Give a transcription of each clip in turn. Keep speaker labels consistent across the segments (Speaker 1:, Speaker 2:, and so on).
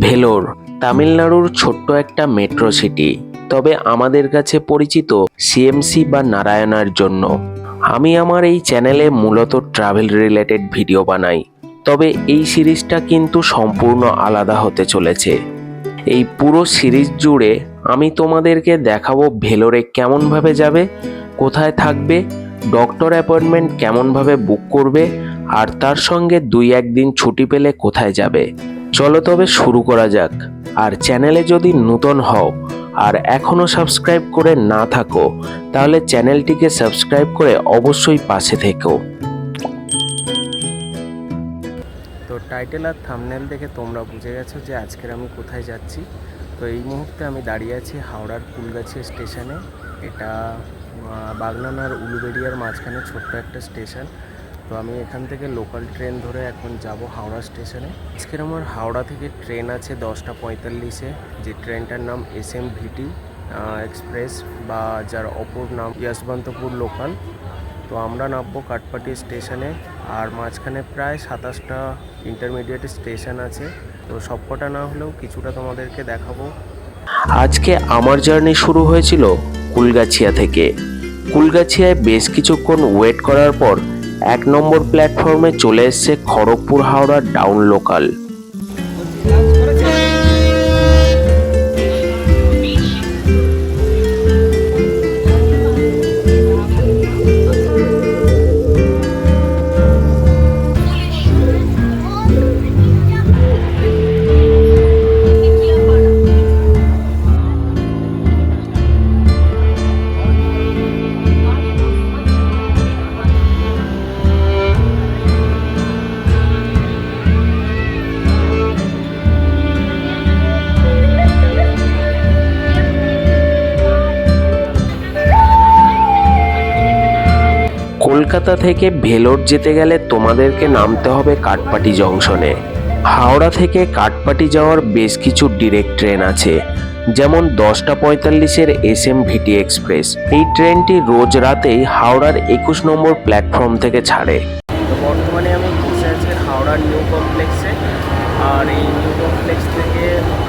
Speaker 1: ভেলোর, তামিলনাড়ুর ছোট্ট একটা মেট্রো সিটি, তবে আমাদের কাছে পরিচিত সিএমসি বা নারায়ণার জন্য। আমি আমার এই চ্যানেলে মূলত ট্রাভেল রিলেটেড ভিডিও বানাই, তবে এই সিরিজটা কিন্তু সম্পূর্ণ আলাদা হতে চলেছে। এই পুরো সিরিজ জুড়ে আমি তোমাদেরকে দেখাবো ভেলোরে কেমনভাবে যাবে, কোথায় থাকবে ডক্টর অ্যাপয়েন্টমেন্ট কেমনভাবে বুক করবে, আর তার সঙ্গে দুই একদিন ছুটি পেলে কোথায় যাবে। চলো তবে শুরু করা যাক। আর চ্যানেলে যদি নূতন হও আর এখনও সাবস্ক্রাইব করে না থাকো, তাহলে চ্যানেলটিকে সাবস্ক্রাইব করে অবশ্যই পাশে থেকো। তো টাইটেল আর থামনেল দেখে তোমরা বুঝে গেছো যে আজকের আমি কোথায় যাচ্ছি। তো এই মুহূর্তে আমি দাঁড়িয়ে আছি হাওড়ার কুলগাছি স্টেশনে। এটা বাগনান আর উলুবেড়িয়ার মাঝখানে ছোট্ট একটা স্টেশন। তো আমি এখান থেকে লোকাল ট্রেন ধরে এখন যাব হাওড়া স্টেশনে আজকের আমার হাওড়া থেকে ট্রেন আছে দশটা পঁয়তাল্লিশে, যে ট্রেনটার নাম এস এম ভিটি এক্সপ্রেস বা যার অপর নাম ইয়াসবন্তপুর লোকাল তো আমরা নামবো কাটপাটি স্টেশনে আর মাঝখানে প্রায় সাতাশটা ইন্টারমিডিয়েট স্টেশন আছে। তো সবকটা না হলেও কিছুটা তোমাদেরকে দেখাবো। আজকে আমার জার্নি শুরু হয়েছিল কুলগাছিয়া থেকে। কুলগাছিয়ায় বেশ কিছুক্ষণ ওয়েট করার পর এক নম্বর প্ল্যাটফর্মে চলে এসছে খড়গপুর হাওড়া ডাউন লোকাল। কলকাতা থেকে ভেলোর যেতে গেলে তোমাদেরকে নামতে হবে কাটপাটি জংশনে। হাওড়া থেকে কাটপাটি যাওয়ার বেশ কিছু ডিরেক্ট ট্রেন আছে, যেমন দশটা পঁয়তাল্লিশের এস এম ভিটি এক্সপ্রেস এই ট্রেনটি রোজ রাতেই হাওড়ার একুশ নম্বর প্ল্যাটফর্ম থেকে ছাড়ে। বর্তমানে আমি বসে আছি হাওড়ার নিউ কমপ্লেক্সে আর এই নিউ কমপ্লেক্স থেকে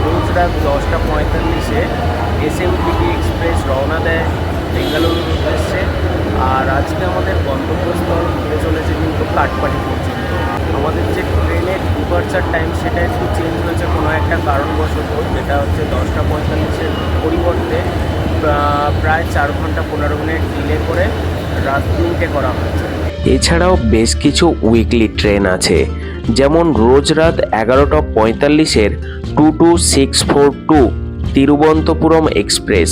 Speaker 1: রোজ রাত দশটা পঁয়তাল্লিশে এস এম ভিটি এক্সপ্রেস রওনা দেয়। বেঙ্গালুরুর উদ্দেশ্যে আর আজকে আমাদের গন্তব্যস্থল হতে চলেছে কিন্তু কাটপাটি পর্যন্ত। আমাদের যে ট্রেনের ডিপার্চার টাইম সেটা একটু চেঞ্জ হয়েছে কোনো একটা কারণবশত। যেটা হচ্ছে দশটা পঁয়তাল্লিশের পরিবর্তে প্রায় চার ঘণ্টা পনেরো মিনিট ডিলে করে রাত তিনটে করা হয়েছে। এছাড়াও বেশ কিছু উইকলি ট্রেন আছে, যেমন রোজ রাত এগারোটা পঁয়তাল্লিশের two two six four two Thiruvananthapuram express,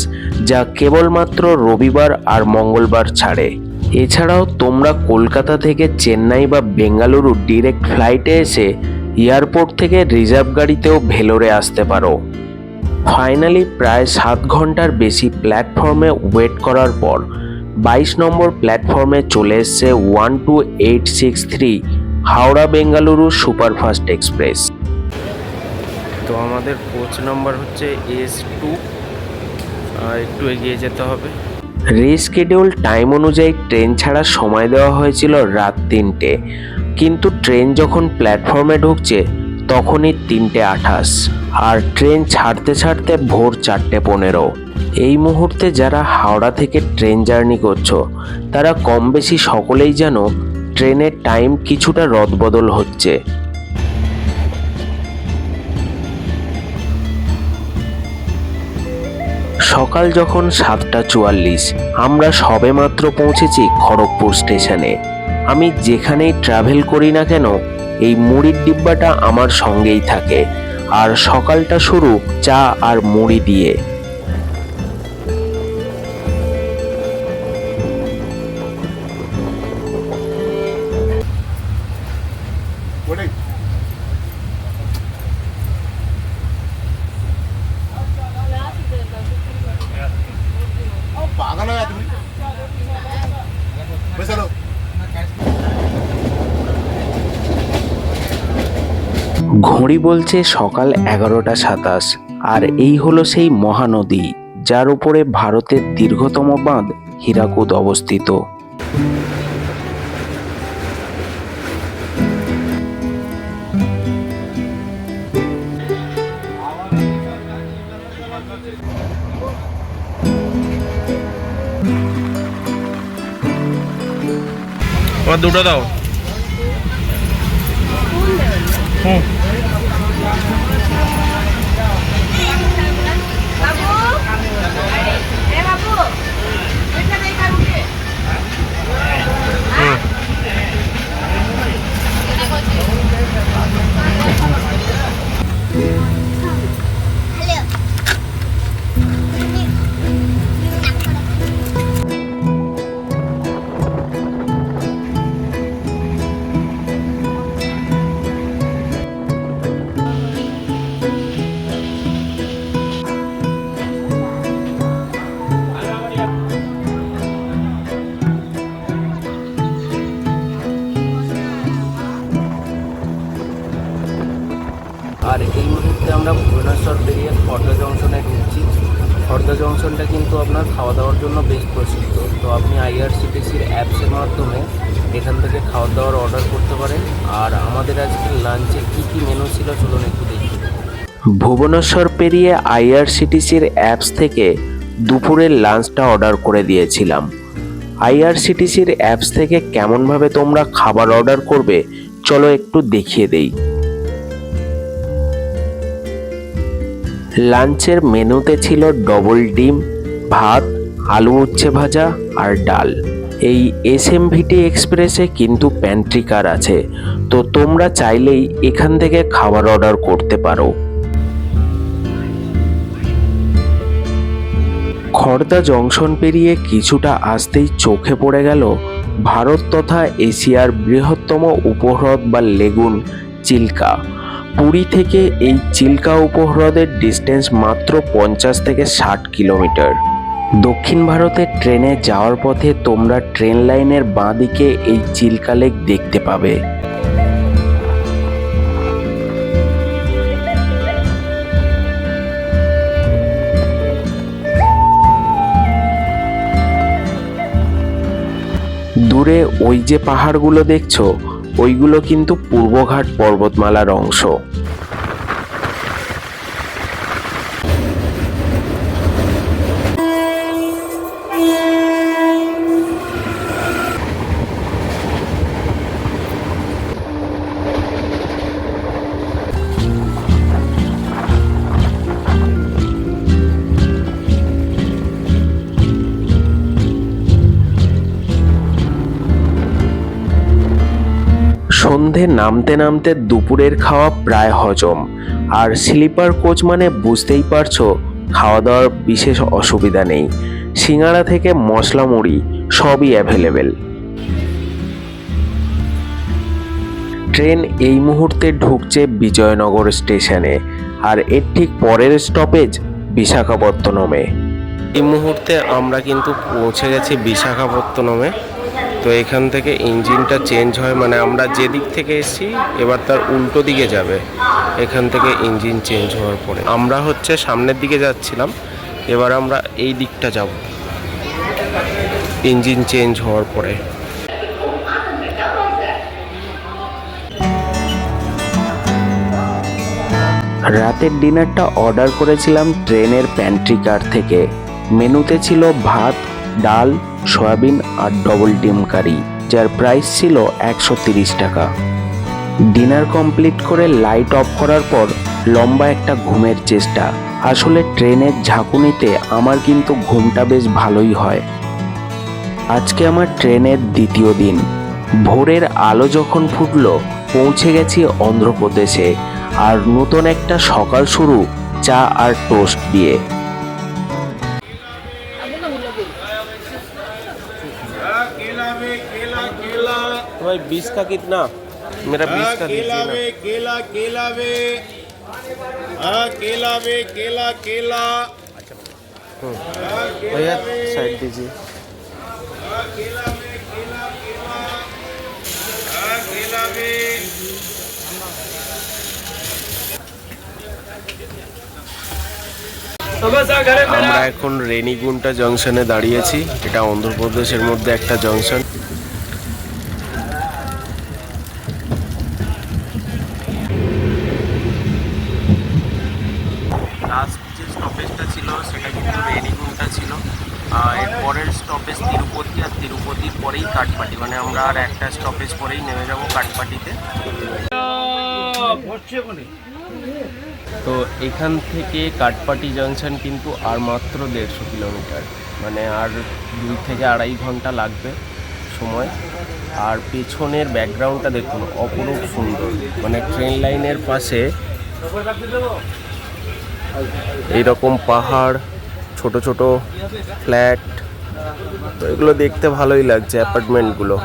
Speaker 1: যা কেবলমাত্র রবিবার আর মঙ্গলবার ছাড়ে। এছাড়াও তোমরা কলকাতা থেকে চেন্নাই বা বেঙ্গালুরু ডিরেক্ট ফ্লাইটে এসে এয়ারপোর্ট থেকে রিজার্ভ গাড়িতেও ভেলোরে আসতে পারো। ফাইনালি প্রায় সাত ঘণ্টার বেশি প্ল্যাটফর্মে ওয়েট করার পর বাইশ নম্বর প্ল্যাটফর্মে চলে এসছে one two eight six three Howrah Bengaluru superfast express. তো আমাদের কোচ নাম্বার হচ্ছে এস টু একটু এগিয়ে যেতে হবে। রিস্কেডিউল টাইম অনুযায়ী ট্রেন ছাড়ার সময় দেওয়া হয়েছিল রাত তিনটে। কিন্তু ট্রেন যখন প্ল্যাটফর্মে ঢুকছে, তখনই তিনটে আঠাশ। আর ট্রেন ছাড়তে ছাড়তে ভোর চারটে পনেরো। এই মুহূর্তে যারা হাওড়া থেকে ট্রেন জার্নি করছ, তারা কম বেশি সকলেই যেন ট্রেনের টাইম কিছুটা রদবদল হচ্ছে। সকাল যখন সাতটা চুয়াল্লিশ, আমরা সবেমাত্র পৌঁছেছি খড়গপুর স্টেশনে। আমি যেখানেই ট্রাভেল করি না কেন, এই মুড়ির ডিব্বাটা আমার সঙ্গেই থাকে। আর সকালটা শুরু চা আর মুড়ি দিয়ে। ঘড়ি বলছে সকাল এগারোটা সাতাশ, আর এই হলো সেই মহানদী, যার উপরে ভারতের দীর্ঘতম বাঁধ হীরাকুদ অবস্থিত।
Speaker 2: দুটো দাও। হুম।
Speaker 1: আমরা ভুবনেশ্বর বেরিয়ে ফর্দা জংশনে ঢুকছি ফর্দা জংশনটা কিন্তু আপনার খাওয়া দাওয়ার জন্য বেশ প্রসিদ্ধ। তো আপনি আইআরসিটিসির অ্যাপসের মাধ্যমে এখান থেকে খাওয়া দাওয়ার অর্ডার করতে পারেন। আর আমাদের আজকে লাঞ্চে কী কী মেনু ছিল চলুন একটু দেখি। ভুবনেশ্বর পেরিয়ে আইআরসিটিসির অ্যাপস থেকে দুপুরের লাঞ্চটা অর্ডার করে দিয়েছিলাম। আইআরসিটিসির অ্যাপস থেকে কেমনভাবে তোমরা খাবার অর্ডার করবে, চলো একটু দেখিয়ে দেই। লাঞ্চের মেনুতে ছিল ডবল ডিম, ভাত, আলু উচ্ছে ভাজা আর ডাল। এই এস এম ভিটি এক্সপ্রেসে কিন্তু প্যান্ট্রি কার আছে। তো তোমরা চাইলেই এখান থেকে খাবার অর্ডার করতে পারো। খড়দা জংশন পেরিয়ে কিছুটা আসতেই চোখে পড়ে গেল ভারত তথা এশিয়ার বৃহত্তম উপহ্রদ বা লেগুন, চিল্কা। পুরী থেকে এই চিল্কা উপহ্রদের ডিস্টেন্স মাত্র পঞ্চাশ থেকে ষাট কিলোমিটার। দক্ষিণ ভারতে ট্রেনে যাওয়ার পথে তোমরা ট্রেন লাইনের বাঁ দিকে এই চিল্কা লেক দেখতে পাবে। দূরে ওই যে পাহাড়গুলো দেখছ ওইগুলো কিন্তু পূর্বঘাট পর্বতমালার অংশ। সন্ধে নামতে নামতে দুপুরের খাওয়া প্রায় হজম। আর স্লিপার কোচ মানে বুঝতেই পারছ খাওয়া দাওয়ার বিশেষ অসুবিধা নেই। সিঙ্গাড়া থেকে মশলা মুড়ি, সবই অ্যাভেলেবেল ট্রেন এই মুহূর্তে ঢুকছে বিজয়নগর স্টেশনে, আর এর ঠিক পরের স্টপেজ বিশাখাপত্তনমে। এই মুহূর্তে আমরা কিন্তু পৌঁছে গেছি বিশাখাপত্তনমে। তো এখান থেকে ইঞ্জিনটা চেঞ্জ হয় মানে আমরা যে দিক থেকে এসেছি, এবার তার উল্টো দিকে যাবে। এখান থেকে ইঞ্জিন চেঞ্জ হওয়ার পরে। আমরা হচ্ছে সামনের দিকে যাচ্ছিলাম, এবার আমরা এই দিকটা যাব। ইঞ্জিন চেঞ্জ হওয়ার পরে। রাতের ডিনারটা অর্ডার করেছিলাম ট্রেনের প্যান্ট্রি কার থেকে। মেনুতে ছিল ভাত, ডাল সয়াবিন আর ডবল ডিম কারি, যার প্রাইস ছিল একশো টাকা। ডিনার কমপ্লিট করে লাইট অফ করার পর লম্বা একটা ঘুমের চেষ্টা। আসলে ট্রেনের ঝাঁকুনিতে আমার কিন্তু ঘুমটা বেশ ভালোই হয়। আজকে আমার ট্রেনের দ্বিতীয় দিন। ভোরের আলো যখন ফুটলো, পৌঁছে গেছি অন্ধ্রপ্রদেশে। আর নতুন একটা সকাল শুরু চা আর টোস্ট দিয়ে।
Speaker 3: में केला केला।
Speaker 1: भाई बीस का कितना? मेरा बीस का
Speaker 3: केला में केला केला में हाँ केला में केला केला। हाँ,
Speaker 1: भैया साइड दीजिए।
Speaker 3: हाँ, केला में केला केला। हाँ, केला में
Speaker 1: আমরা এখন রেনিগুন্টা জংশনে দাঁড়িয়েছি। এটা অন্ধ্রপ্রদেশের মধ্যে একটা জংশন। লাস্ট যে
Speaker 3: স্টপেজটা ছিল সেটা কিন্তু ছিল। আর এর পরের স্টপেজ তিরুপতি আর তিরুপতির পরেই কাঠপাটি। মানে আমরা আর একটা স্টপেজ পরেই নেমে যাব কাঠপাটিতে। তো এখান থেকে কাটপাটি জাংশন কিন্তু আর মাত্র দেড়শো কিলোমিটার। মানে আর দুই থেকে আড়াই ঘণ্টা লাগবে সময়। আর পেছনের ব্যাকগ্রাউন্ডটা দেখুন, অপরূপ সুন্দর। মানে ট্রেন লাইনের পাশে এইরকম পাহাড়, ছোট ছোট ফ্ল্যাট। তো এগুলো দেখতে ভালোই লাগছে অ্যাপার্টমেন্টগুলো।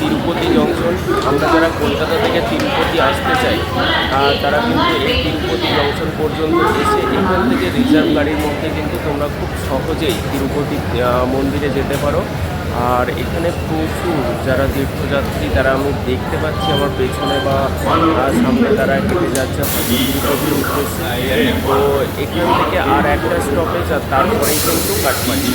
Speaker 3: তিরুপতি জংশন। আমরা যারা কলকাতা থেকে তিরুপতি আসতে চাই তারা কিন্তু এই তিরুপতি জংশন পর্যন্ত এসে এখান থেকে রিজার্ভ গাড়ির মধ্যে কিন্তু তোমরা খুব সহজেই তিরুপতি মন্দিরে যেতে পারো। আর এখানে প্রচুর যারা তীর্থযাত্রী, তারা আমি দেখতে পাচ্ছি আমার পেছনে বা সামনে তারা হেঁটে যাচ্ছে। তিরুপতির উদ্দেশ্যে। তো এখান থেকে আর একটা স্টপেজ আর তারপরেই কিন্তু কাঠমান্ডু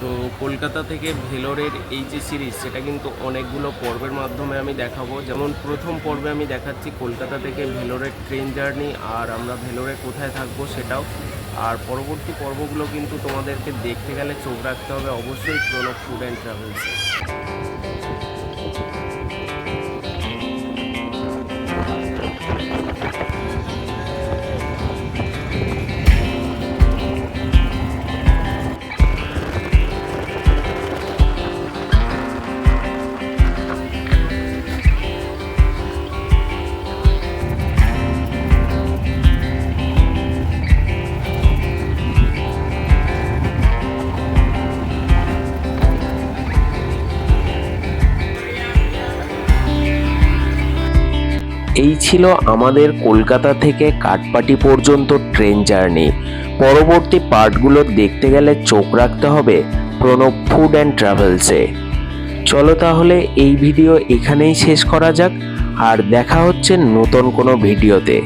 Speaker 3: তো কলকাতা থেকে ভেলোরের এই যে সিরিজ, সেটা কিন্তু অনেকগুলো পর্বের মাধ্যমে আমি দেখাবো। যেমন প্রথম পর্বে আমি দেখাচ্ছি কলকাতা থেকে ভেলোরের ট্রেন জার্নি আর আমরা ভেলোরে কোথায় থাকব সেটাও। আর পরবর্তী পর্বগুলো কিন্তু তোমাদেরকে দেখতে গেলে চোখ রাখতে হবে অবশ্যই প্রণব ফুড অ্যান্ড ট্রাভেলসে। এই ছিল আমাদের কলকাতা থেকে কাটপাটি পর্যন্ত ট্রেন জার্নি। পরবর্তী পার্টগুলো দেখতে গেলে চোখ রাখতে হবে প্রণব ফুড অ্যান্ড ট্রাভেলসে। চলো তাহলে এই ভিডিও এখানেই শেষ করা যাক, আর দেখা হচ্ছে নতুন কোনো ভিডিওতে।